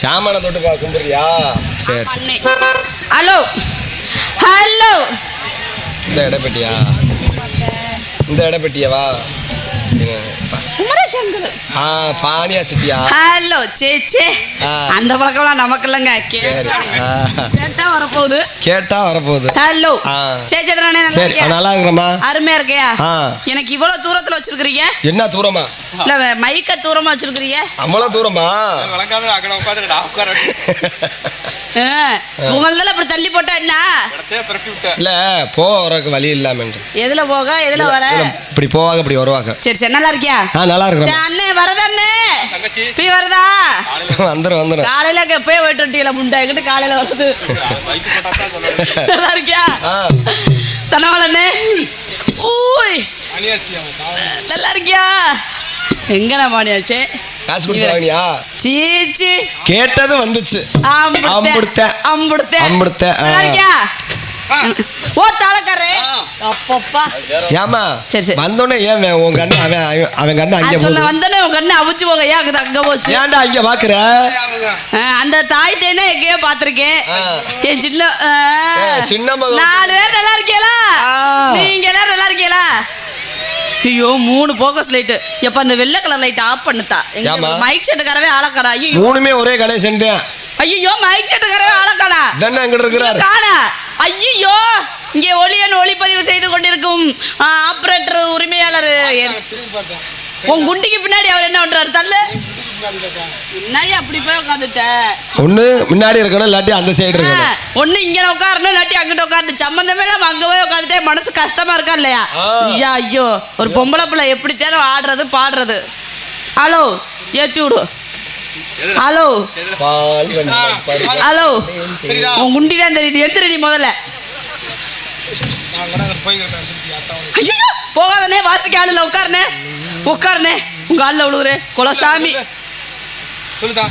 சாமான தொட்டுக்கா கும்பிடுறியா? சரி சரி. ஹலோ. ஹலோ. இந்த இடப்பெட்டியா? இந்த இடப்பெட்டியவா? குமரசங்கர் ஆ பானியா சிட்டியா ஹலோ சேச்சே ஆ. அந்த பழக்கம்லாம் நமக்கு இல்லைங்க. கேட்டா வரப்போகுது கேட்டா வரப்போகுது ஹலோ சரி? நல்லா இருக்கிறமா அருமையா இருக்கியா. எனக்கு இவ்வளவு தூரத்துல வச்சிருக்கிறீங்க என்ன தூரமா இல்ல மைக்க தூரமா வச்சிருக்கிறீங்க அவ்வளோ தூரமா வழங்காத அக்கட உட்காந்து நான் உட்கார உங்களதெல்லாம் அப்படி தள்ளி போட்டா என்ன இல்ல போறதுக்கு வழி இல்லாமன்று எதுல போக எதுல வர இப்படி போவாங்க இப்படி வருவாங்க சரி சரி நல்லா இருக்கியா ஆ நல்லா சரி இருக்கிறோம் அண்ணே வரதா அண்ணே. தங்கச்சி. பீ வரதா? வந்துடும் வந்துடும் காலையில எப்பயே போயிட்டு வண்டியில முண்டை எங்கிட்ட காலையில வருது நல்லா இருக்கியா? ஆ. தனவாளண்ணே ஊய். நல்லா இருக்கியா? எங்கண்ணா பாணியாச்சு காசு கொடுத்து வாங்கினியா? சீச்சி கேட்டது வந்துச்சு. அம்புடுத்த அம்புடுத்த. அம்புடுத்த. நல்லா இருக்கியா? ஓ தாளக்காரே அப்பப்பா. ஏமா சரி, சரி. வந்தோடனே ஏன் உன் கண்ணு அவன் அவன் கண்ணு அங்கே சொல்ல வந்தனே உங்க கண்ணு அவிச்சு போக ஏன் அங்க அங்க போச்சு? ஏன்டா அங்க பாக்குற? ஆ, அந்த தாய் தேனே எங்கேயோ பாத்திருக்கேன் ஆ. என் சின்ன சின்ன மகன். நாலு பேர் நல்லா இருக்கீங்களா. நீங்க எல்லாரும் நல்லா இருக்கீங்களா? ஐயோ மூணு போக்கஸ் லைட் எப்ப அந்த வெள்ளை கலர் லைட் ஆஃப் பண்ணுதா? எங்க? மைக் செட்டுக்காரவே ஆளக்காடா. ஐயோ. மூணுமே ஒரே கடை சென்றேன் ஐயோ மைக் செட்டுக்காரவே ஆளக்காடா. தானே அங்கிட்டு இருக்கிறாரு. காணா. ஐயோ இங்கே ஒளியன் ஒளிப்பதிவு செய்து கொண்டிருக்கும் ஆபரேட்டர் உரிமையாளர் உன் குண்டிக்கு பின்னாடி அவர் என்ன பண்றாரு? தள்ளு. என்னையா அப்படி போய் உட்காந்துட்ட ஒண்ணு முன்னாடி இருக்கணும் இல்லாட்டி அந்த சைடு இருக்கணும். ஒண்ணு இங்க உட்காரணும் இல்லாட்டி அங்கிட்ட உட்காந்து சம்மந்தமே இல்லாம அங்க போய் உட்காந்துட்டே மனசு கஷ்டமா இருக்கா இல்லையா. ஐயா ஐயோ ஒரு பொம்பளை பிள்ளை எப்படி தேவை ஆடுறது பாடுறது. ஹலோ ஏத்தி விடு. ஹலோ. ஹலோ. உன் குண்டி தான் தெரியுது. எந்திரி நீ முதல்ல. ஐயோ போகாதனே வாசிக்க ஆளுல உட்காருனே உட்காருனே உங்க ஆள்ல விழுவுறே குலசாமி. சொல்லுதா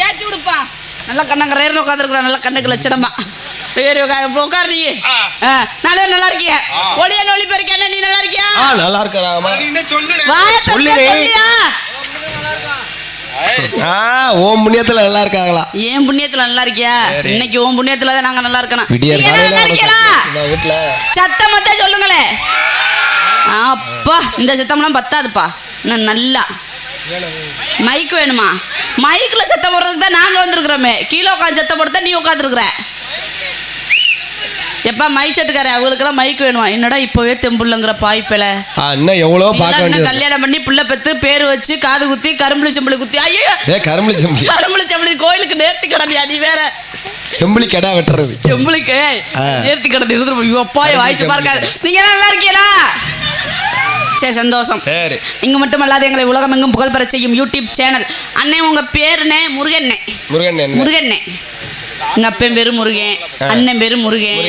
ஏத்தி விடுப்பா. நல்லா கண்ணங்கரேர்னு உட்காந்துருக்குறா நல்லா கண்ணுக்கு லட்சணமா. இப்போ உட்காரு நீ. ஆ, நாலு பேர் நல்லா இருக்கிய? ஒளிய நொழி பெருக்க நீ நல்லா இருக்கியா? ஆ நல்லா என்ன சொல்லு சொல்லியா? ஆ ஓம் புண்ணியத்துல நல்லா இருக்காங்களா? ஏன் புண்ணியத்துல நல்லா இருக்கியா. இன்னைக்கு உன் புண்ணியத்துல தான் நாங்க நல்லா இருக்கணும். விடியற் நீங்க எல்லாம் நல்லா இருக்கீங்களா? வீட்டுல சத்தமத்த சொல்லுங்களே. அப்பா இந்த சத்தம்லாம் பத்தாதுப்பா. இன்னும் நல்லா. மைக் வேணுமா? மைக்ல சத்தம் போடுறதுக்கு தான் நாங்க வந்திருக்கிறோமே. கீழே உட்காந்து சத்தம் போடுறத நீ உட்காந்துருக்குற எப்பா மைக் செட்டுக்காரே அவங்களுக்கெல்லாம் மைக் வேணுமா? என்னடா இப்போவே தெம்புள்ளங்கிற பாய்ப்பில? இன்னும் எவ்வளோ பார்க்க வேண்டியது கல்யாணம் பண்ணி புள்ள பெத்து பேர் வச்சு காது குத்தி கரும்புளி செம்புளி குத்தி ஐயோ ஏ கரும்புளி செம்புளி கரும்புளி செம்புளி கோயிலுக்கு நேர்த்தி கடனியா நீ வேற? செம்புளி கெடா வெட்டுறது. செம்புளிக்கு. நேர்த்தி கடை இருந்து அப்பாய் வாய்ச்சி பார்க்காது. நீங்க நல்லா இருக்கீங்களா? சரி சந்தோஷம். சரி. இங்க மட்டுமல்லாது எங்களை உலகம் எங்கும் புகழ் பெற செய்யும் யூடியூப் சேனல் அண்ணே உங்க பேருனே முருகண்ணே என்ன முருகண்ணே எங்க அப்பன் பேரு முருகன். அண்ணன் பேரு முருகன்.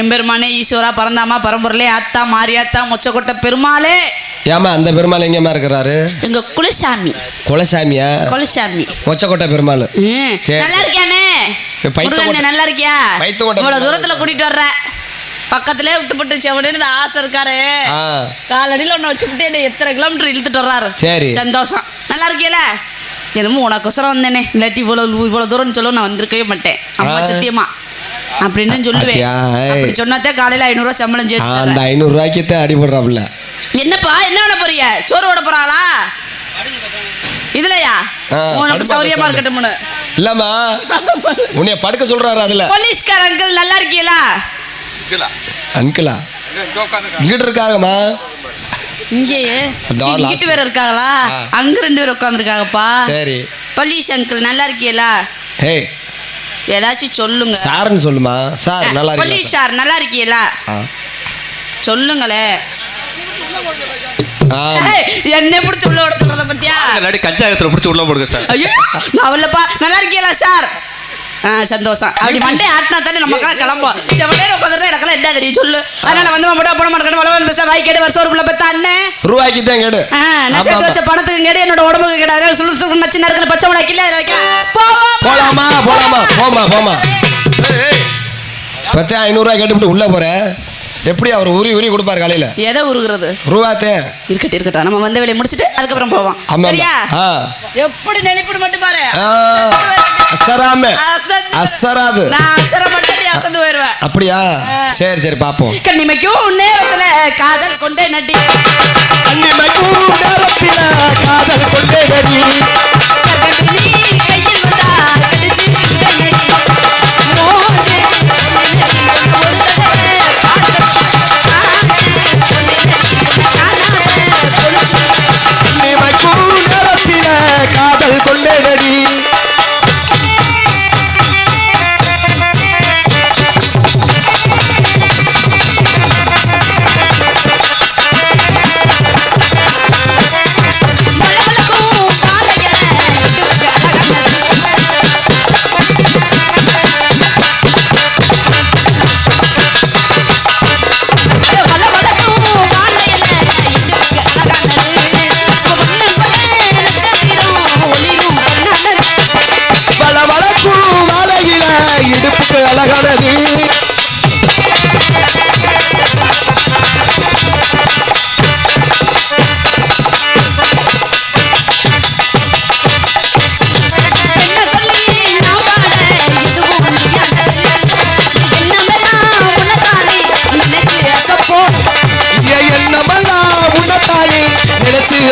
எம்பெருமானே ஈஸ்வரா பரந்தாமா பரம்பொருளே ஆத்தா மாரியாத்தா மொச்சக்கொட்டை பெருமாளே. ஏமா அந்த பெருமாள் எங்கேம்மா இருக்கிறாரு? எங்க குலசாமி. குலசாமியா? குலசாமி. மொச்சக்கோட்டை பெருமாள். நல்லா இருக்கியானே. நல்லா இருக்கியா இவ்வளவு பெருமாள். தூரத்துல கூட்டிட்டு வர்ற. பக்கத்திலே விட்டு போட்டு செவனேன்னு ஆசை இருக்காரு. காலடியில் ஒன்று வச்சுக்கிட்டு எத்தனை கிலோமீட்டர் இழுத்துட்டு வர்றாரு. சரி. சந்தோஷம். நல்லா இருக்கீல என்னமோ உனக்கொசரம் வந்தேனே. இல்லாட்டி இவ்வளோ இவ்வளோ தூரம்னு சொல்ல நான் வந்திருக்கவே மாட்டேன். அம்மா. சத்தியமா. அப்படின்னு சொல்லுவேன். அப்படி சொன்னாத்தே காலையில் ஐநூறுரூவா சம்பளம் சேர்த்து அந்த தர்றேன். ஐநூறு ரூபாய்க்கு அடி போடுறாப்புல என்னப்பா என்ன பண்ண போறீங்க? சோறு ஓட போறாளா? இதுலயா? உனக்கு சௌரியமா. இருக்கட்டும்னு இல்லம்மா. உன்னைய படுக்க சொல்றாரு அதுல. போலீஸ்கார அங்கிள்? நல்லா இருக்கீங்களா இங்க உட்காந்து இங்கிட்டு இருக்காங்கம்மா. இங்கேயே. இங்கிட்டு. வேற இருக்காங்களா. அங்க ரெண்டு பேர் உட்காந்துருக்காங்கப்பா சரி. போலீஸ் அங்கிள் நல்லா இருக்கீங்களா ஹே. ஏதாச்சும் சொல்லுங்க. சார்னு சொல்லுமா? சார் நல்லா போலீஸ் இருக்கீங்களா? சார் நல்லா இருக்கீங்களா. சொல்லுங்களே. என்ன பிடிச்சி உள்ள விட சொல்றத பத்தியா? இல்லாட்டி கஞ்சாயத்தில் பிடிச்சி உள்ள போடுங்க சார். ஐயோ நான் நல்லா இருக்கீங்களா சார்? சந்தோஷம். அப்படி மண்டே ஆட்டினா தானே நமக்கெல்லாம் கிளம்போம். சில நேரம் உட்காந்துருந்தா எனக்கெல்லாம் என்ன தெரியும்? சொல்லு. அதனால வந்து மட்டும் போட மாட்டேன் வளவன் பேச வாய் கேடு வருஷம் ஒரு பிள்ளை பார்த்தா அண்ணன் ரூபாய்க்கு தான் கேடு. நான் சேர்த்து வச்ச பணத்துக்கு கேடு. என்னோட உடம்புக்கு கேடு. அதனால சுள்ளு சுள்ளு நச்சு நறுக்கிற பச்சை மணி கிள்ள வைக்கலாம் போலாமா போலாமா. போமா போமா. பத்து ஐநூறுரூவா கேட்டுவிட்டு உள்ள போகிறேன் எப்படி அவர் உரி உரி கொடுப்பார் காலையில. எதை உருகுறது? ரூபாத்தே. இருக்கட்டும் இருக்கட்டும். நம்ம வந்த வேலையை முடிச்சிட்டு அதுக்கப்புறம் போவோம். சரியா? எப்படி நெளிப்பு மட்டும் பாரு. அசராம. அசராது. அப்படியா? சரி சரி பாப்போம். கண்ணிமைக்கும் நேரத்துல காதல் கொண்டே நடி. கண்ணிமைக்கும் நேரத்துல காதல் கொண்டே நடி.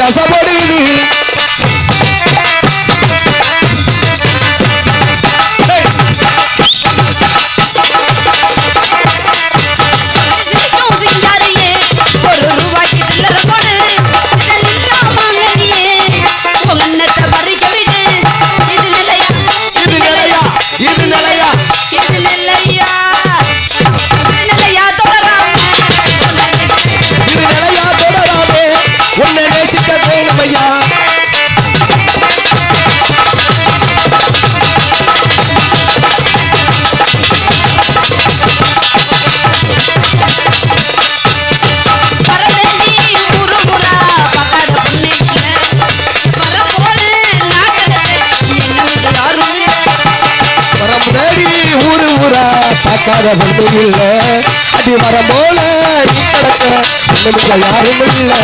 அசபடி கிடைக்காத ஒன்றும் இல்ல அடி மரம் போல நீ கிடைச்ச ஒண்ணுமில்ல யாரும் இல்லை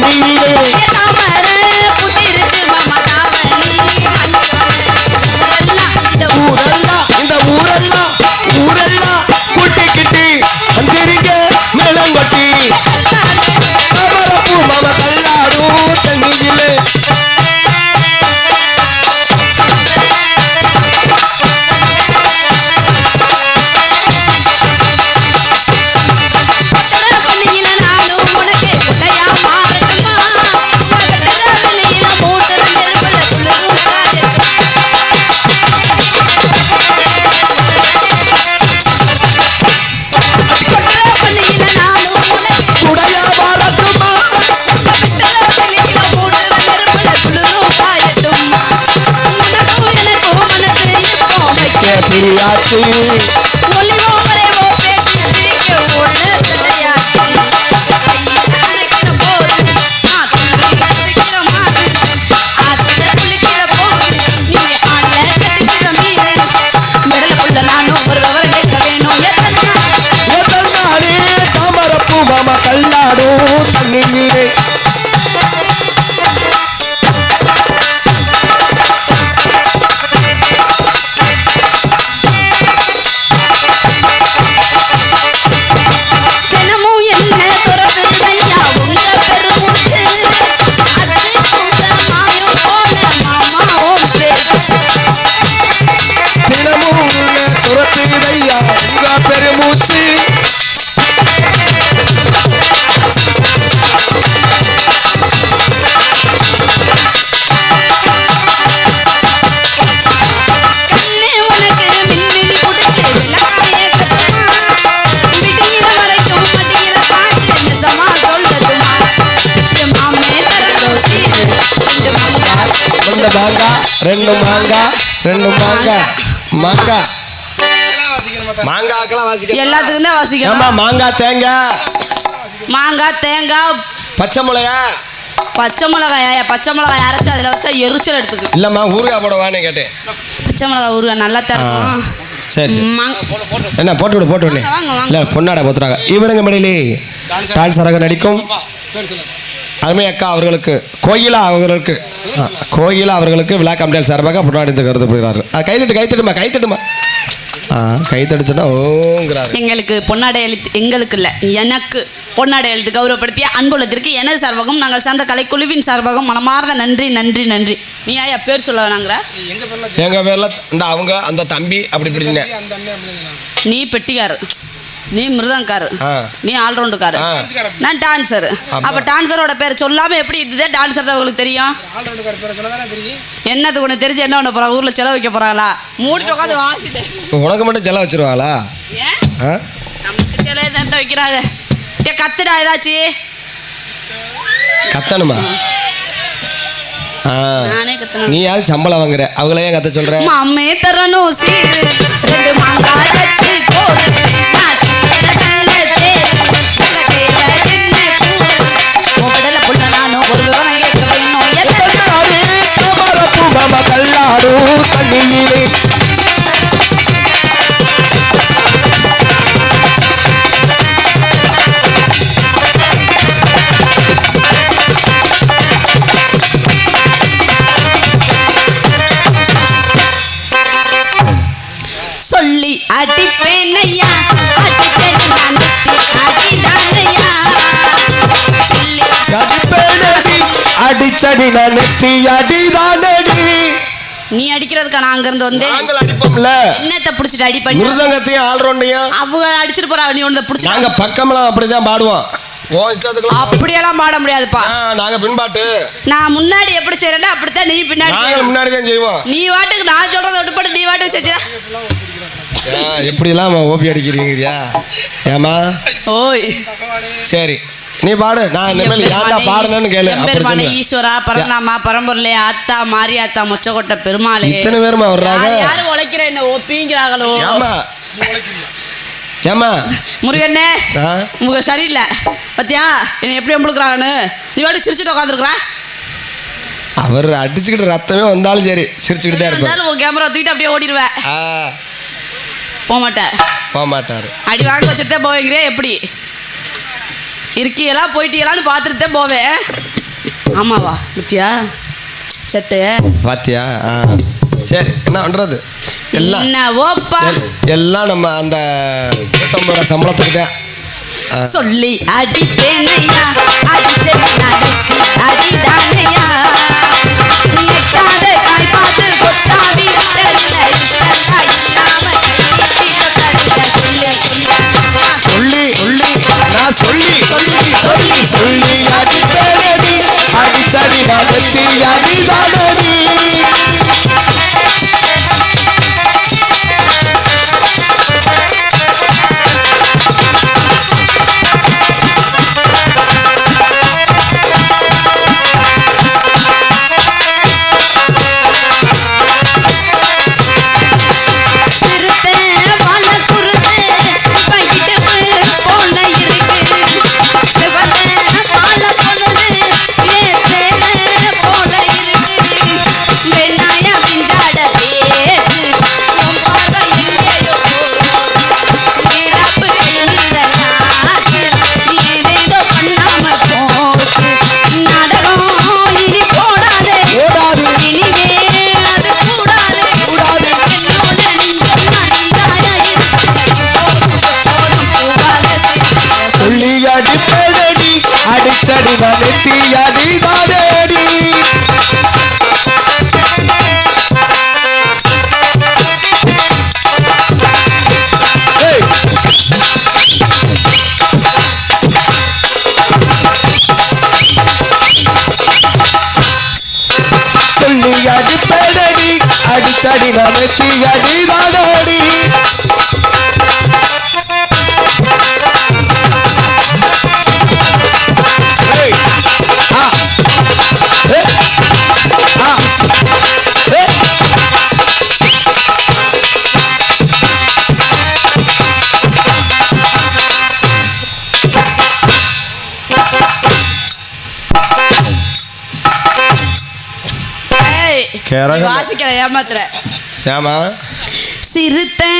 Bali আছি। ரெண்டு மாங்கா ரெண்டு மாங்கா ரெண்டு மாங்கா. மாங்கா. மாங்காக்கெல்லாம் வாசிக்க எல்லாத்துக்கும் தான் ஆமா வாசிக்கணும் மாங்காய் தேங்காய்? மாங்காய் தேங்காய் பச்சை மிளகா? பச்சை மிளகாய்? பச்சை மிளகாய் அரைச்சு அதில் வச்சா எரிச்சல் எடுத்துக்கும். இல்லம்மா ஊறுகாய் போடவான்னு கேட்டேன். பச்சை மிளகாய் ஊறுகாய் நல்லா ஆ, தரும் சரி. சரி என்ன போட்டு விடு போட்டு விடு. இல்லை பொன்னாடை போத்துறாங்க இவருங்க மடியிலே டான்ஸராக நடிக்கும். அருமை அக்கா அவர்களுக்கு கோகிலா அவர்களுக்கு ஆ, கோகிலா அவர்களுக்கு விழா கமிட்டியால் சார்பாக பொன்னாடி கருதப்படுகிறார்கள். கைத்தட்டு கைத்தட்டுமா கைத்தட்டுமா கைத்தடிச்சுன்னா ஓங்கிறாரு. எங்களுக்கு பொன்னாடை எழுத்து எங்களுக்கு இல்லை எனக்கு பொன்னாடை எழுத்து கௌரவப்படுத்திய அன்புள்ளத்திற்கு எனது சார்பாகவும் நாங்கள் சார்ந்த கலைக்குழுவின் சார்பாகவும் மனமார்ந்த நன்றி நன்றி நன்றி. நீ ஐயா பேர் சொல்ல வேணாங்கிற? எங்க பேர்ல? இந்த அவங்க அந்த தம்பி அப்படி இப்படின்னு. நீ பெட்டிக்காரு நீ மிருதங்காரு. நீ ஆல்ரவுண்டுக்காரு. நான் டான்சர். அப்ப டான்சரோட பேர் சொல்லாம எப்படி இதுதே டான்சர் உங்களுக்கு தெரியும்? என்னத்துக்கு ஒன்று தெரிஞ்சு என்ன பண்ண போறா? ஊர்ல செலவு வைக்க போறாங்களா மூடிட்டு உட்காந்து வாசிட்டேன் உனக்கு மட்டும் செலவு ஆ? நமக்கு சில நேரத்தை வைக்கிறாங்க? டே கத்துடா ஏதாச்சு. கத்தணுமா? ஆ. நானே கத்தணும். நீ யாரு? சம்பளம் வாங்குற. அவங்களே கத்த சொல்ற? மாமே தரணும் சீரு. ரெண்டு மாங்காய் கட்டு கோடு. மம கல்லாடு தண்ணியிலே சொல்லி அடிப்பேன் ஐயா அடிச்சடி நான் நெத்தி அடிதானையா. சொல்லி அடிப்பேனடி அடிச்சடி நான் நெத்தி அடிதானடி நீ அடிக்கிறதுக்கா நான் அங்கிருந்து வந்தேன். நாங்கள் அடிப்போம்ல. என்னத்தை பிடிச்சிட்டு அடி பண்ணி? மிருதங்கத்தையும் ஆல்ரவுண்டையும் அவங்க அடிச்சிட்டு போறா நீ ஒன்று பிடிச்சி நாங்க பக்கமெல்லாம் அப்படிதான் பாடுவோம். ஓ அப்படியெல்லாம் பாட முடியாதுப்பா. நாங்க பின்பாட்டு. நான் முன்னாடி எப்படி செய்யறேன்னா அப்படித்தான் நீ பின்னாடி. முன்னாடி தான் செய்வோம். நீ வாட்டுக்கு நான் சொல்றத விட்டுப்பட்டு நீ வாட்டுக்கு செஞ்சா. எப்படிலாம் ஓபி அடிக்கிறீங்கயா ஏமா ஓய். சரி. நீ பாடு. நான் இனிமேல் ஏன்டா பாடுனேன்னு கேளு. அப்படி பெருமானே சொல்லுவேன். ஈஸ்வரா பரந்தாமா பரம்பொருளே அத்தா மாரியாத்தா மொச்சக்கொட்டை பெருமாளே. இத்தனை பேருமா வர்றாங்க. யார் உழைக்கிற என்ன ஒப்பிங்கிறாங்களோ? ஏமா ஏமா முருகண்ணே உங்க சரியில்லை. பத்தியா? என்னை எப்படி எம்பளுக்குறாங்கன்னு நீ வாட்டி சிரிச்சுட்டு உட்காந்துருக்குறா அவர் அடிச்சுக்கிட்டு ரத்தமே வந்தாலும் சரி சிரிச்சுக்கிட்டு தான் இருந்தாலும் உன் கேமரா தூக்கிட்டு அப்படியே ஓடிடுவேன் போக மாட்டேன் போக மாட்டார் அடி வாங்க வச்சுட்டு தான் போவீங்களே எப்படி? இருக்கீங்களா போயிட்டீங்களான்னு பார்த்துட்டு தான் போவேன். ஆமாவா பத்தியா செட்டு. பாத்தியா? ஆ. சரி என்ன பண்ணுறது எல்லாம் என்ன ஓப்பா எல்- எல்லாம் நம்ம அந்த நூற்றம்பது ரூபா சம்பளத்துக்கு தான். சொல்லி அடிப்பேனையா நடத்தி அடிதானையா? நீ எட்டாத தினமே திகடி வாசிக்கல ஏமாத்துற. ஏமா சிறுத்தை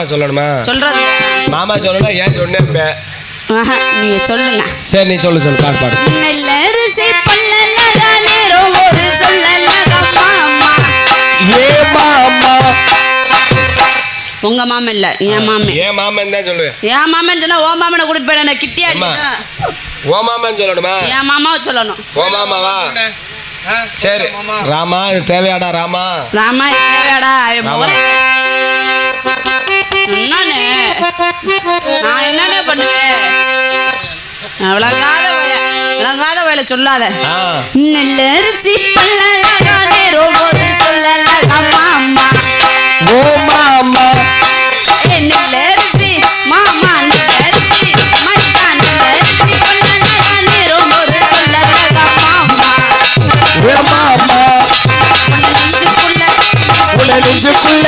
மாமா சொல்லணுமா? சொல்றது மாமா சொல்லணும் ஏன் சொன்னேன் நீங்க சொல்லுங்க. சரி நீ சொல்லு சொல்லு பாடு பாடு. நல்ல அரிசி பல்லலகா நேரம் ஒரு சொல்லலகா மாமா. ஏ மாமா. உங்க மாமன் இல்ல என் மாமன் ஏன் மாமன் தான் சொல்லுவேன். என் மாமன் சொன்னா ஓ மாமனை கூட்டிட்டு போயிட கிட்டியா ஓ மாமன் சொல்லணுமா? என் மாமாவை சொல்லணும். ஓ மாமாவா? சரி ராமா இது தேவையாடா ராமா? ராமா தேவையாடா நான் என்னென்ன பண்ணுவேன்? விளங்காத வயல விளங்காத வயல சொல்லாத. நல்ல அரிசி பல்லழகானே ரோபோது சொல்லலாம் மாமா ஓ மாமா. நல்ல அரிசி மாமா நல்ல அரிசி. மச்சான் நல்ல அரிசி நெஞ்சுக்குள்ள.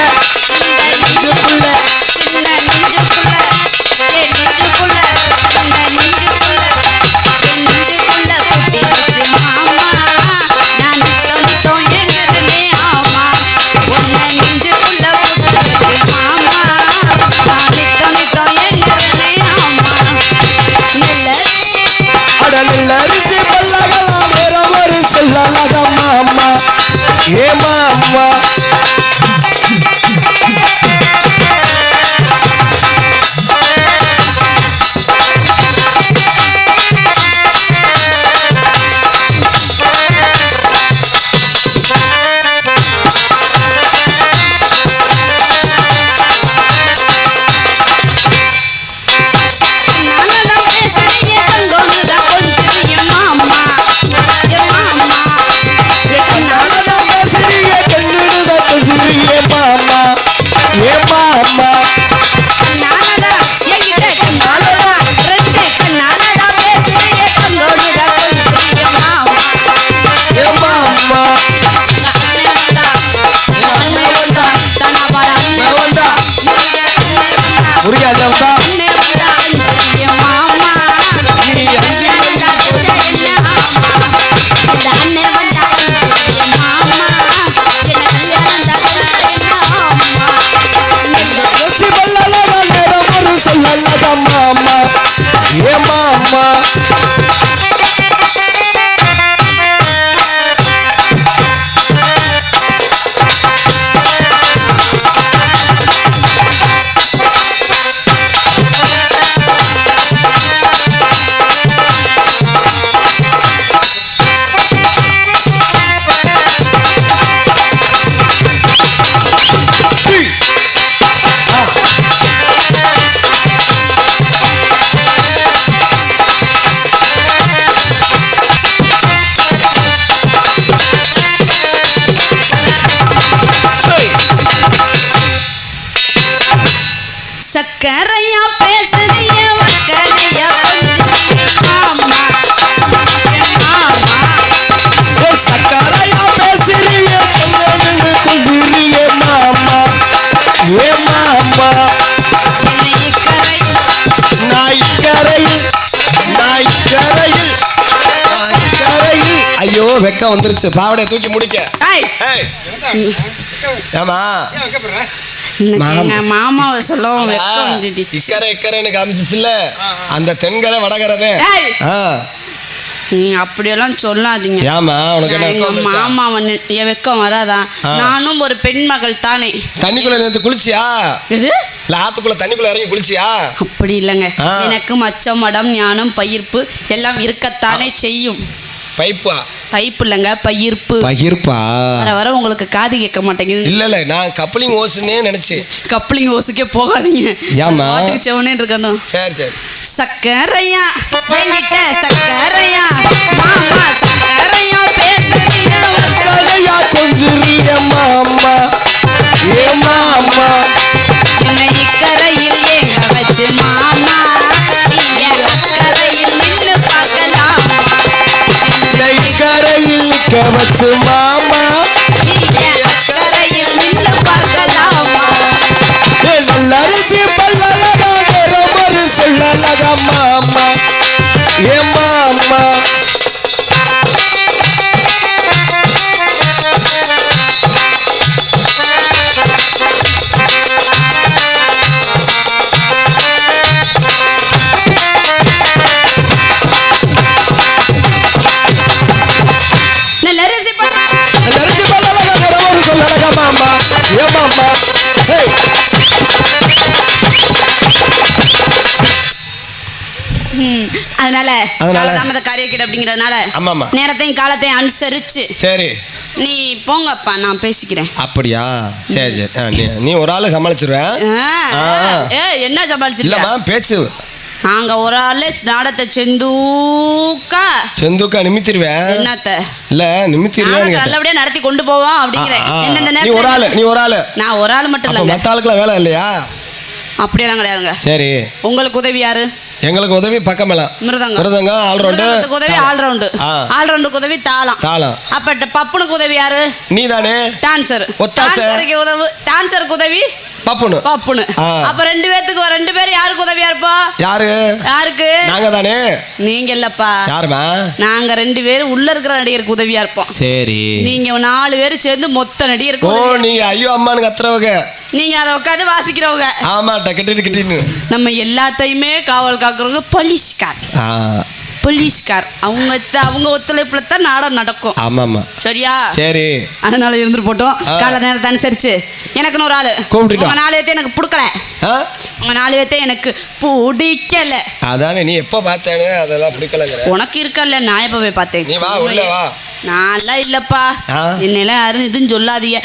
ஐயோ வெக்கம் வந்துருச்சு. பாவடைய தூக்கி முடிக்க. ஏமா மாமாவை சொல்லவும் இக்கரை இக்கரைன்னு காமிச்சிச்சுல அந்த தென்கரை வடகரதே அப்படியெல்லாம் சொல்லாதீங்க. ஏமா உனக்கு? மாமா வந்து என் வெக்கம் வராதா. நானும் ஒரு பெண் மகள் தானே. தண்ணிக்குள்ள நேத்து குளிச்சியா? இது ஆத்துக்குள்ள தண்ணிக்குள்ள இறங்கி குளிச்சியா? அப்படி இல்லைங்க. எனக்கு மச்சம் மடம் ஞானம் பயிர்ப்பு எல்லாம் இருக்கத்தானே செய்யும். பைப்பா? பைப்பு இல்லைங்க பயிர்ப்பு பகிர்ப்பா? வர வர உங்களுக்கு காது கேட்க மாட்டேங்குது. இல்ல இல்ல நான் கப்ளிங் ஓசுன்னே நினைச்சேன். கப்ளிங் ஓசுக்கே போகாதீங்க. ஏம்மா? பாட்டுக்கு செவனே இருக்கணும். சரி சரி. சக்கரையா என்கிட்ட சக்கரையா. மாமா அதனால அதனால? தாமத காரியக்கிட அப்படிங்கிறதுனால ஆமாம்மா. நேரத்தையும் காலத்தையும் அனுசரிச்சு. சரி. நீ போங்கப்பா நான் பேசிக்கிறேன். அப்படியா? சரி சரி. நீ ஒரு ஆளு சமாளிச்சிருவேன் என்ன சமாளிச்சிருக்க? பேச்சு. நாங்க ஒரு ஆளு நாடத்தை செந்தூக்கா. செந்துக்கா நிமித்திருவேன் என்னத்த? இல்ல நிமித்திருவேன் நல்லபடியா நடத்தி கொண்டு போவோம் அப்படிங்கிறேன் நீ ஒரு ஆளு நீ ஒரு ஆளு. நான் ஒரு ஆள் மட்டும் இல்லைங்க. மத்த ஆளுக்குலாம் வேலை இல்லையா? அப்படியெல்லாம் கிடையாதுங்க. சரி. உங்களுக்கு உதவி யாரு? எங்களுக்கு உதவி பக்கமெல்லாம். மிருதங்கம். மிருதங்கம் ஆல்ரவுண்டு மிருதங்கத்துக்கு உதவி ஆல் ரவுண்டு. ஆல் ரவுண்டுக்கு உதவி தாளம். தாளம். அப்ப பப்புனுக்கு உதவி யாரு? நீ தானே டான்சர் ஒத்தாசை. டான்சருக்கு உதவி டான்சருக்கு உதவி பப்புனு பப்புனு. அப்ப ரெண்டு பேத்துக்கு ரெண்டு பேரும் யாருக்கு உதவியா இருப்போம் யாரு? யாருக்கு? நாங்க தானே நீங்க இல்லப்பா யாருமா? நாங்க ரெண்டு பேரும் உள்ள இருக்கிற நடிகருக்கு உதவியா இருப்போம். சரி. நீங்க நாலு பேரும் சேர்ந்து மொத்த நடிகருக்கு ஓ நீங்க ஐயோ அம்மான்னு கத்துறவங்க. நீங்க அதை உட்காந்து வாசிக்கிறவங்க. ஆமா டக்கிட்டு கிட்டின்னு நம்ம எல்லாத்தையுமே காவல் காக்குறவங்க போலீஸ்கார் ஆ. போலீஸ்கார். அவங்க அவங்க ஒத்துழைப்புல தான் நாடம் நடக்கும். ஆமாம்மா. சரியா? சரி. அதனால இருந்துட்டு போட்டோம். கால நேரத்தை அனுசரிச்சு. எனக்குன்னு ஒரு ஆளு. உங்க நாலு பேர்த்த எனக்கு பிடிக்கல. உங்க நாலு பேர்த்த எனக்கு பிடிக்கல. அதானே நீ எப்போ பார்த்தேன்னு அதெல்லாம் பிடிக்கலங்கிற. உனக்கு இருக்கல்ல நான் எப்ப போய் பார்த்தேன். நீ வா, உள்ள வா. நான்லாம் இல்லப்பா. என்னெல்லாம் யாரும் இதுன்னு சொல்லாதீங்க.